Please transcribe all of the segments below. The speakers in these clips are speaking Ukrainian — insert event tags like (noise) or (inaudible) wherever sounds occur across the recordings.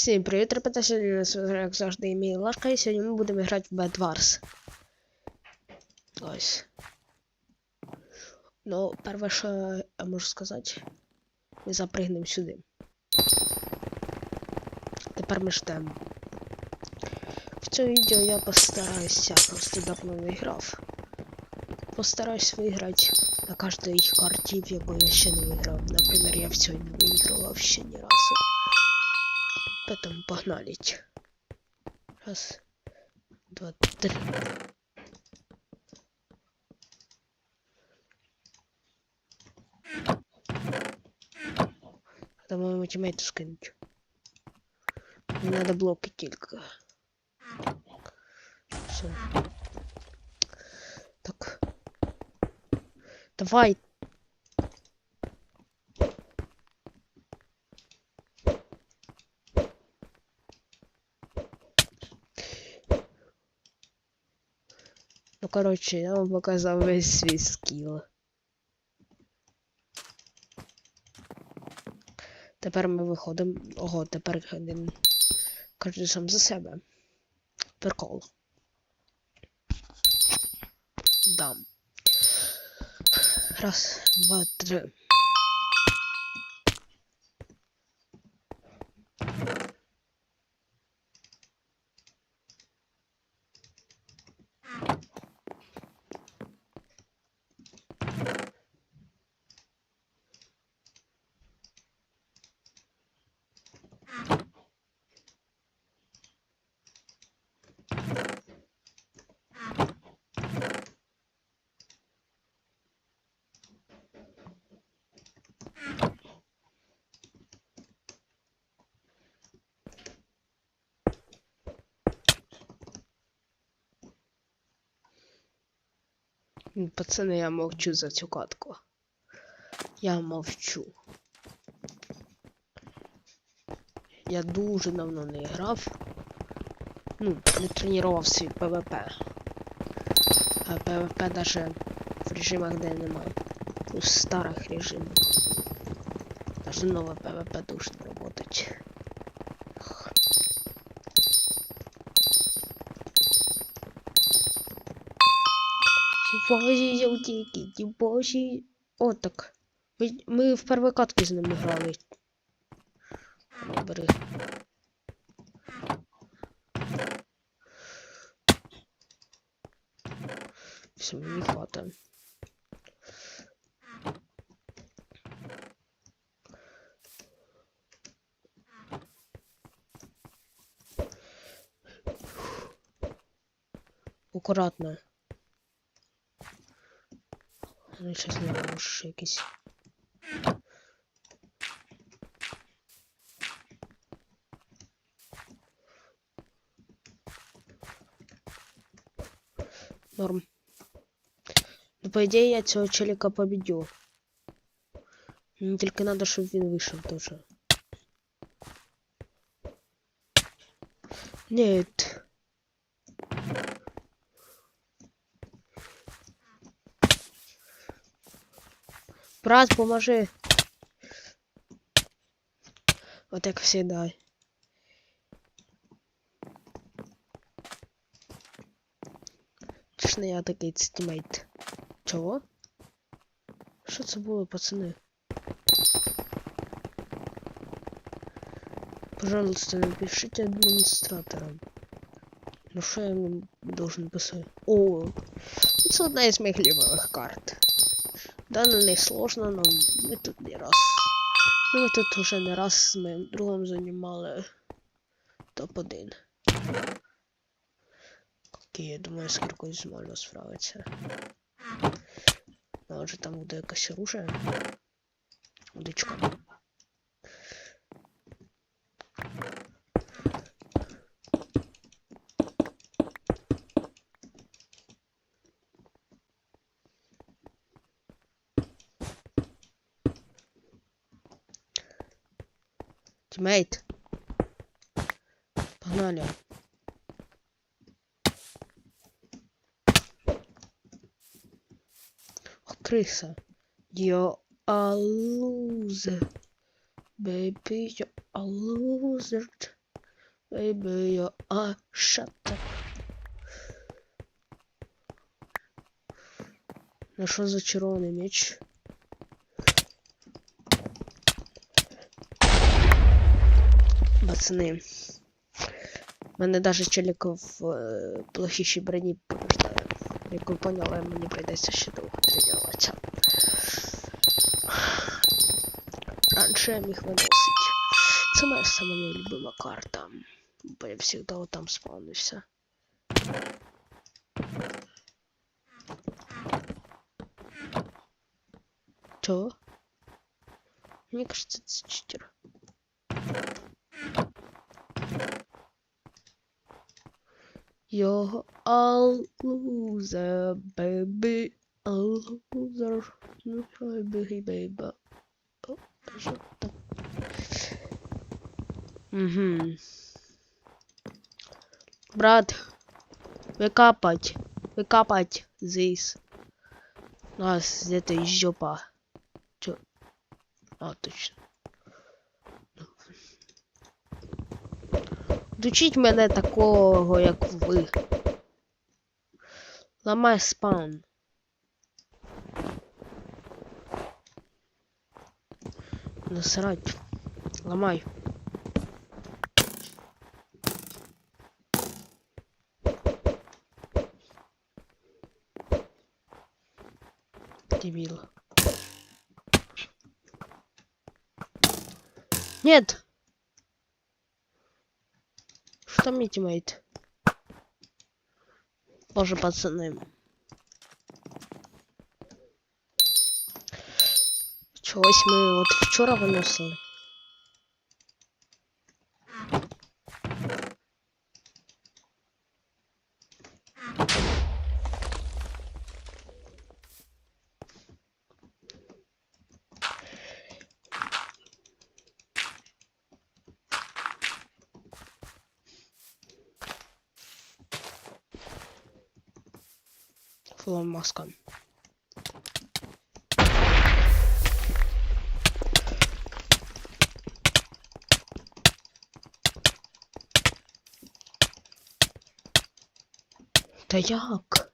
Всім привіт, ребята, сьогодні у нас як завжди мій Лашка, і сьогодні ми будемо грати в Bad Wars. Ось. Ну, перше, що я можу сказати, ми запригнемо сюди. Тепер ми ждемо. В цьому відео я постараюся, просто давно не грав. Постараюсь виграти на кожній карті, в яку я ще не виграв. Наприклад, я в цій не вигравав ще ні разу. Поэтому погнали. Раз, два, три. Надо моему тиммейту скинуть. Мне надо блоки только. Все. Так. Давай. Короче, я вам показав весь свій скіл. Тепер ми виходимо. Ого, тепер один кожен сам за себе. Прикол. Дам. Раз, два, три. М, Пацани, я мовчу за цю катку. Я мовчу. Я дуже давно не грав. Ну, не тренував свій ПВП. А ПВП даже в режимах, де немає. У старих режимах. Даже нове ПВП дуже не работать. Типажі жовтіки, типажі... О, так. Ми, в первій катці з ними грали. Бери. Все, мені хватає. Аккуратно. Ну, сейчас не знаю, може ще якісь. Норм. Ну, по ідеї, я цього челика победю. Мені тільки надо, щоб він вийшов теж. Нет. Брат, поможи. Вот как всегда. Точно я такий стімейт. Чого? Що це було, пацани? Пожалуйста, напишите администраторам. Ну что я ему должен писать? О, это одна из моих любимых карт. Да, на них сложно, но мы тут не раз. Ну, ми тут уже не раз з моїм другом займали топ-1. Окей, я думаю, з кіркою справиться. справитися. Може там буде якесь оружие? Удочка. Тиммейт. Погнали. О, крыса. You're a loser. Baby, you're a loser. Baby, you are shut up. На що за червоний меч? Пацани. Мене даже челік в е, плохішій броні побеждає. Як ви поняли, мені прийдеться ще довго тренуватися. Раніше я міг виносить. Це моя сама нелюбима карта. Бо я завжди отам спавнився. Чого? Мені кажется, це читер. You're all loser, baby. All loser. Ну, baby, baby. О, що там? Угу. Брат, выкапать. Выкапать здесь. Нас где-то из жопа. Чё? А, точно. Дучіть мене такого, як ви. Ламай спаун. Насрать. Ламай. Дебил. Нет! Там мне тиммейт. Боже, пацаны. Чего мы вот вчера вынесли? Маска. Та як?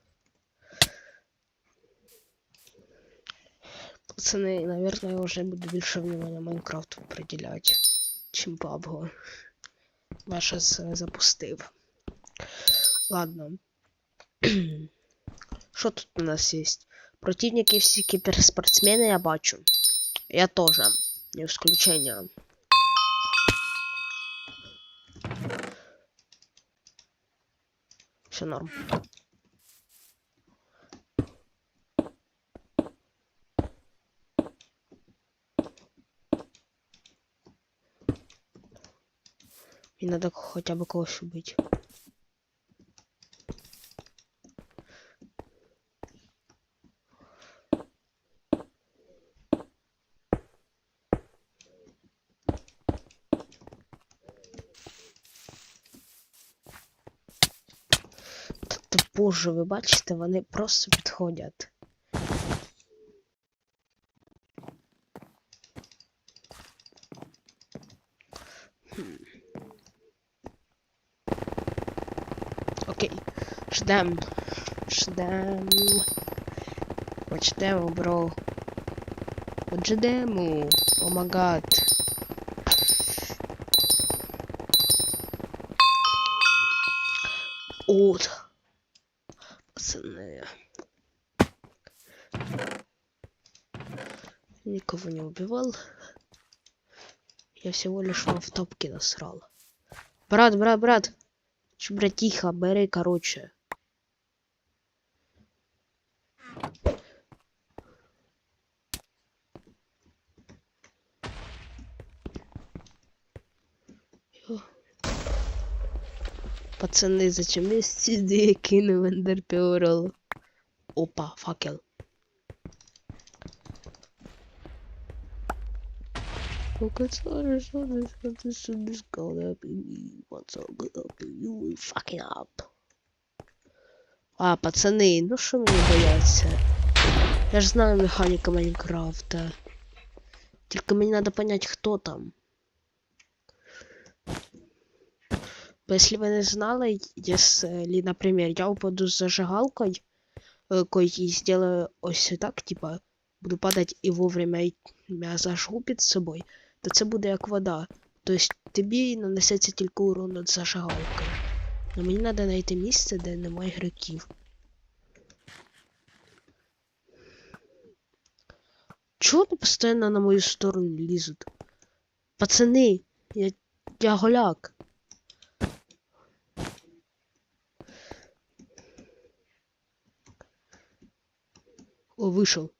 Пацаны, наверное, я уже буду більше внимания Майнкрафту приділяти, чим PUBG. Я е, запустив. Ладно. (clears throat) Що тут у нас есть? Противники всі кіберспортсмени я бачу. Я тоже. Не исключение. Все норм. И надо хотя бы кого-то. Боже, ви бачите, вони просто підходять. Окей, ждем. Ждем. Почнемо, бро. От ждемо. Никого не убивал. Я всего лишь вам в топки насрал. Брат, брат, брат. Ч, братиха, бери, короче. Йо. Пацани, зачем я сюди кинув ендерпіорал? Опа, факел. What's up, you fucking up. А, пацани, ну що мені бояться? Я ж знаю механіка Майнкрафта. Тільки мені треба понять, хто там. Если вы не знали, если, например, я упаду с зажигалкой, э, кой и сделаю ось так, типа, буду падать і вовремя й- я зажгу під собою, то це буде як вода. Тобто тобі нанесеться тільки урон від зажигалки. Но мені треба знайти місце, де немає ігроків. Чого вони постійно на мою сторону лізуть? Пацани, я, я голяк. О, вийшов.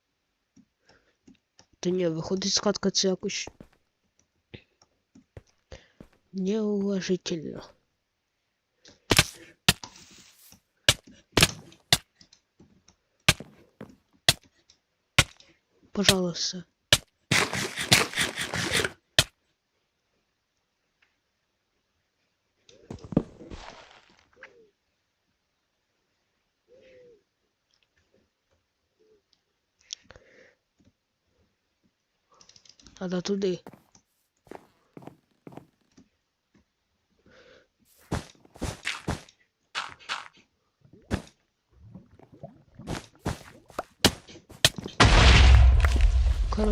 Та ні, виходить скатка це якось. Неуважительно. Пожалуйста. Надо туди.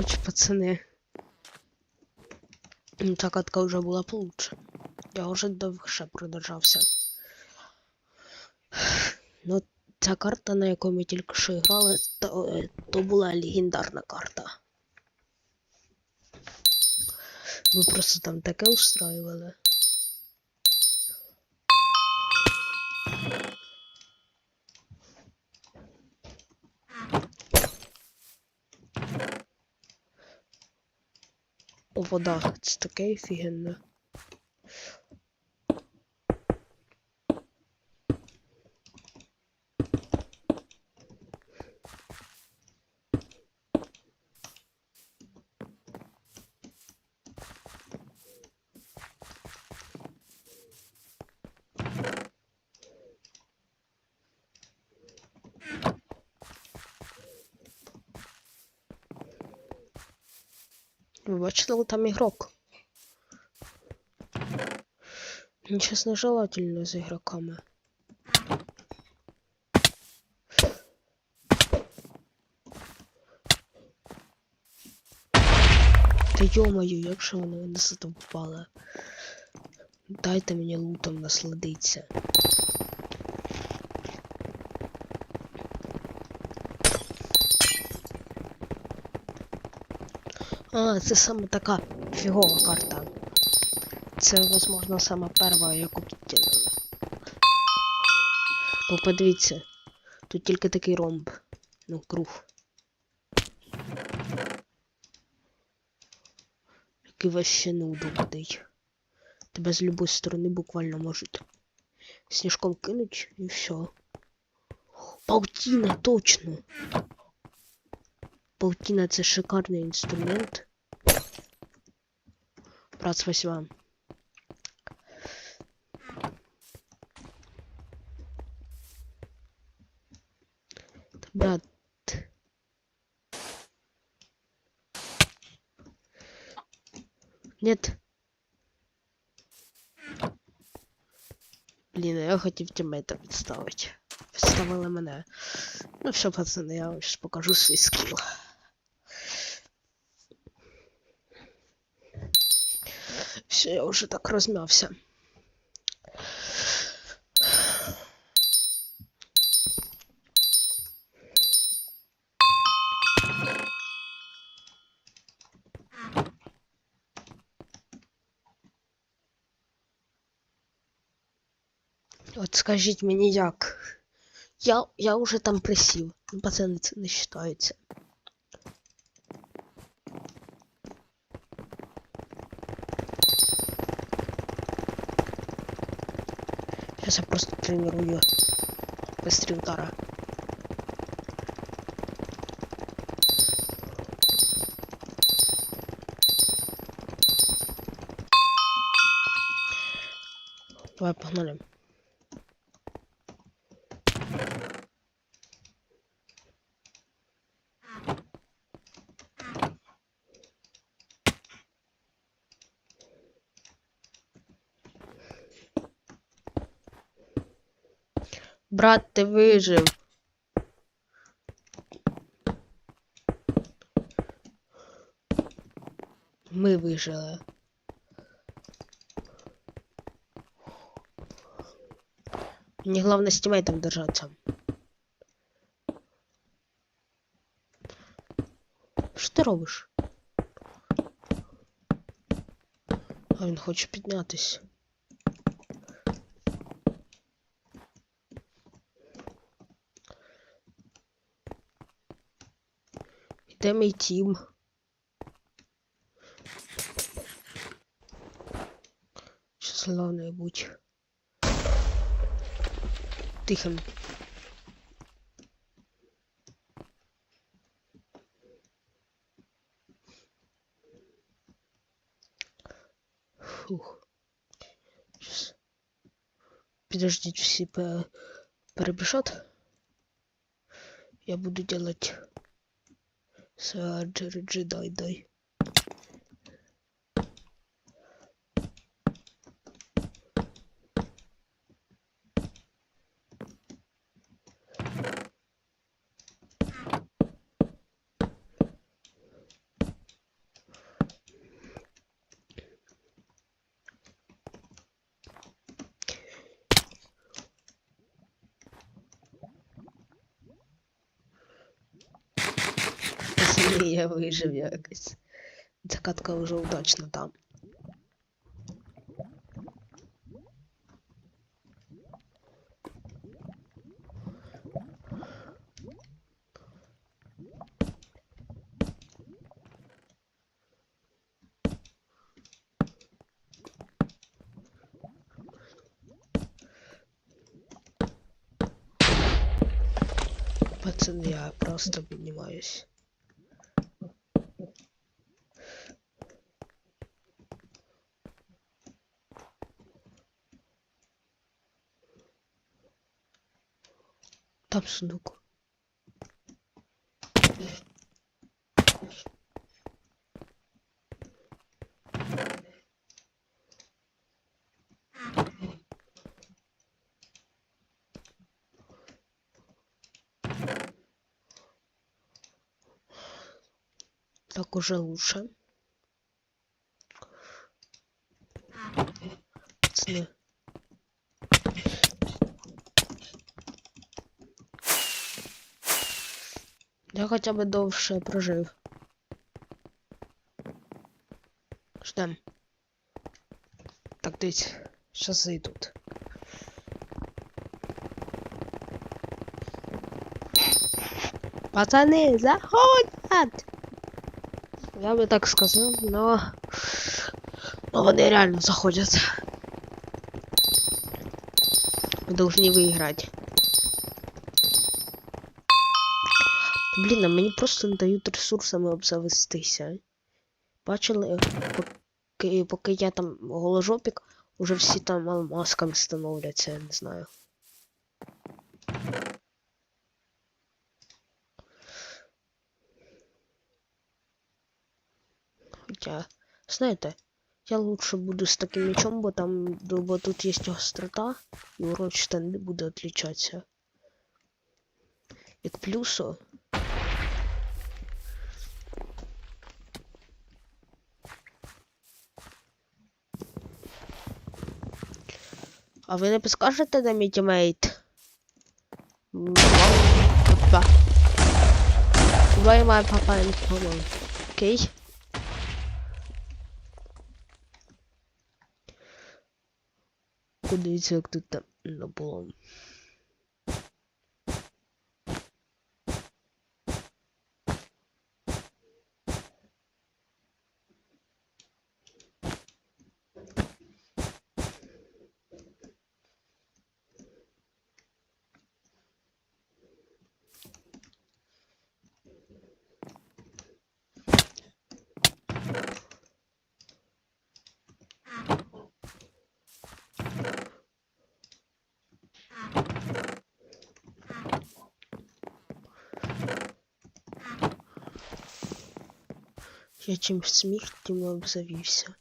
Короче, пацаны. Закатка уже катка получше. Я уже довше продержався. Ну, ця карта, на якому ми тільки що грали, то, то була легендарна карта. Ми просто там таке устроювали. О, вода, це таке офігенне. Ви бачили, там ігрок. Він щас нежелательно з ігроками. Та йомаю, як же вони мене задовбали. Дайте мені лутом насладитися. А, це саме така фігова карта. Це, возможно, сама перша, яку підтягнули. Бо подивіться, тут тільки такий ромб. Ну, круг. Який вообще неудобний. Тебе з любої сторони буквально можуть сніжком кинуть і все. Паутина, точно! Паутина це шикарний інструмент. Брат, спасибо. Брат. Нет. Блін, я хотів тімейта підставити. Підставили мене. Ну все, пацани, я вам сейчас покажу свій скіл. Все, я уже так розмявся. От скажіть мені як. Я, я уже там присів. Пацани, не вважається. Сейчас я просто тренирую Брат, ти вижив. Ми вижили. Мені головне з тімейтом держатися. Що ти робиш? А він хоче піднятись. Де мій тім? Щас головне будь. Тихим. Фух. Щас. Подождите, все перебежат. Я буду делать surgery, daj, daj. Я вижив якось. Ця катка вже удачно там. Пацаны, я просто поднимаюсь. Там сундук. Так уже лучше. Я хотя бы дольше прожив. Ждем. Так, дыть. Сейчас зайдут. Пацаны, заходят! Я бы так сказал, но... Но они реально заходят. Мы должны выиграть. Блін, а мені просто не дають ресурсами обзавестися. Бачили, поки, поки я там голожопік, уже всі там алмазками становляться, я не знаю. Хоча, знаєте, я лучше буду з таким мечом, бо там, бо тут є гострота, і урочиста не буде отличатися. І к плюсу. А ви не підскажете, де мій тімейт? Папа. Why my papa in common? Окей? Куди це як тут там не було? Я чем сміг, тем обзавівся.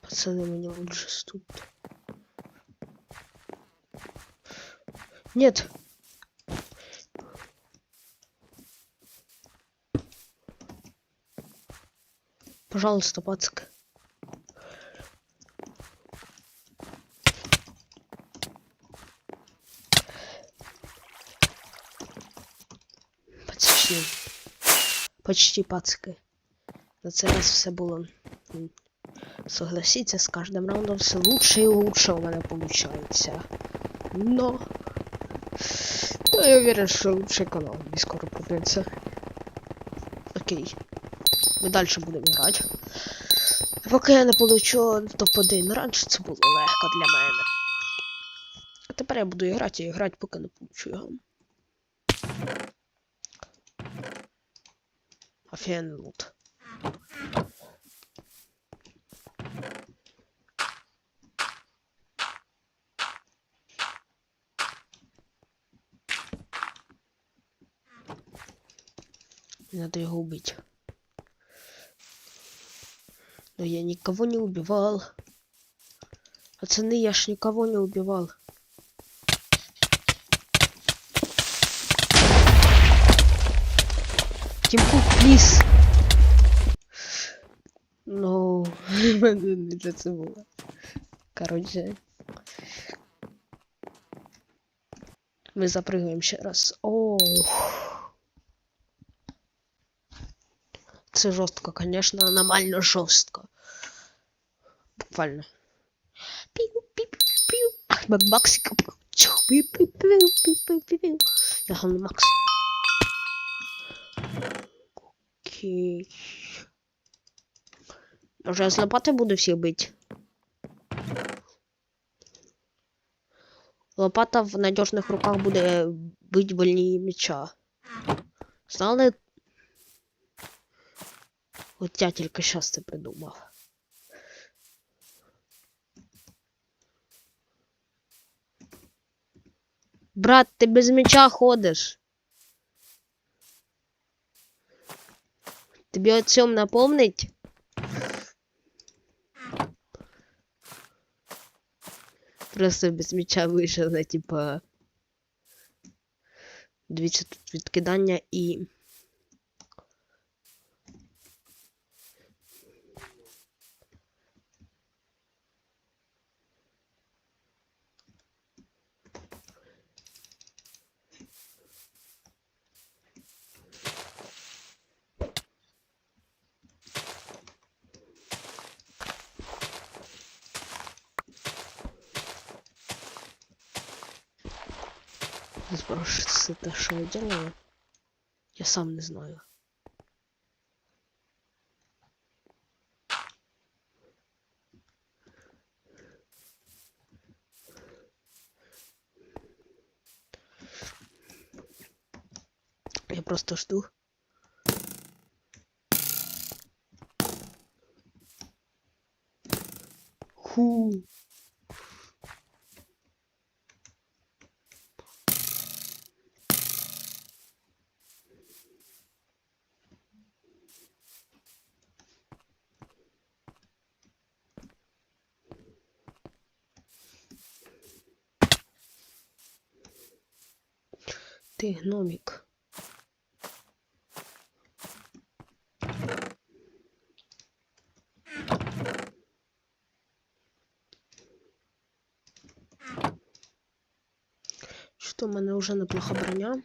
Пацаны, меня лучше ступят. Нет! Пожалуйста, пацак. Почти. Почти пацки. На цей раз все було. Согласіться, з кожним раундом все лучше і лучше у мене получається. Но. Ну, я уверен, що лучший канал не скоро появится. Окей. Ми далі будемо грати. Поки я не получу топ-1, раніше це було легко для мене. А тепер я буду грати і грати, поки не получу його. Офігенний лут. Надо его убить. Но я никого не убивал. Пацаны, я ж никого не убивал. Тимку, плиз. Ну, не для це. Короче. Ми запрыгаємо ще раз. Ох. Це жорстко, конечно, аномально жорстко. Буквально. Піу-піу-піу. Ах, Максик. Чух, піу-піу-піу-піу-піу. Я гам Макс. Окей. Може, я з лопати буду всіх бити? Лопата в надіжних руках буде бить больніше меча. Знали? От я тільки щас це придумав. Брат, ти без меча ходиш. Тобі о цьому напомнить? Просто без меча вийшов на типа. Дивіться тут відкидання і. Спрашивается, это что я делаю? Я сам не знаю. Я просто жду. Ты гномик. Что, у мене вже неплоха броня.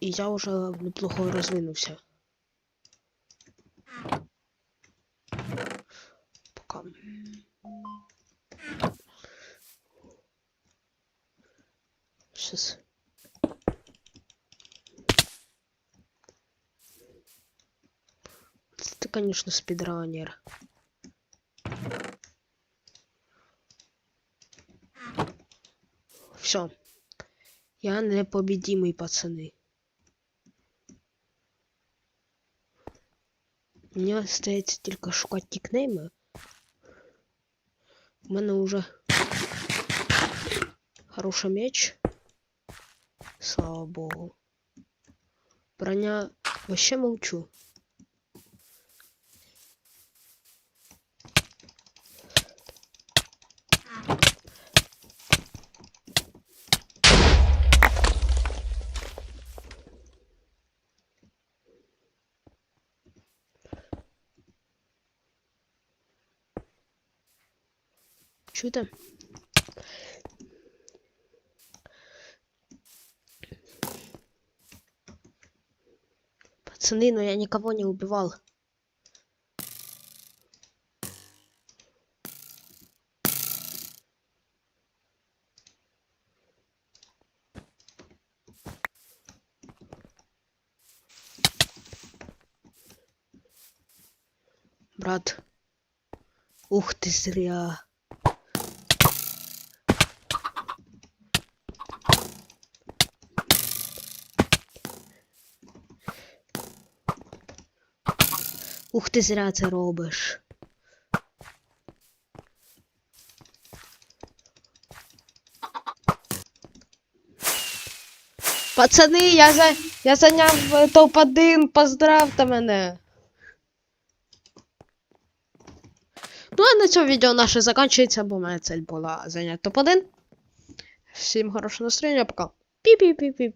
І я вже неплохо розвинувся. конечно, спидранер. Все. Я непобедимый, пацаны. Мені остається тільки шукати нікнейми. У мене уже хороший меч. Слава богу. Броня вообще молчу. Чуєте? Пацаны, но я никого не убивал. Брат. Ух ты зря. Ух ти зря це робиш. Пацани, я за. Я зайняв е, топ-1, поздравте мене. Ну, а на цьому відео наше закінчується, бо моя цель була зайняти топ-1. Всім хорошого настроєння, пока. Пі-пі-пі-пі.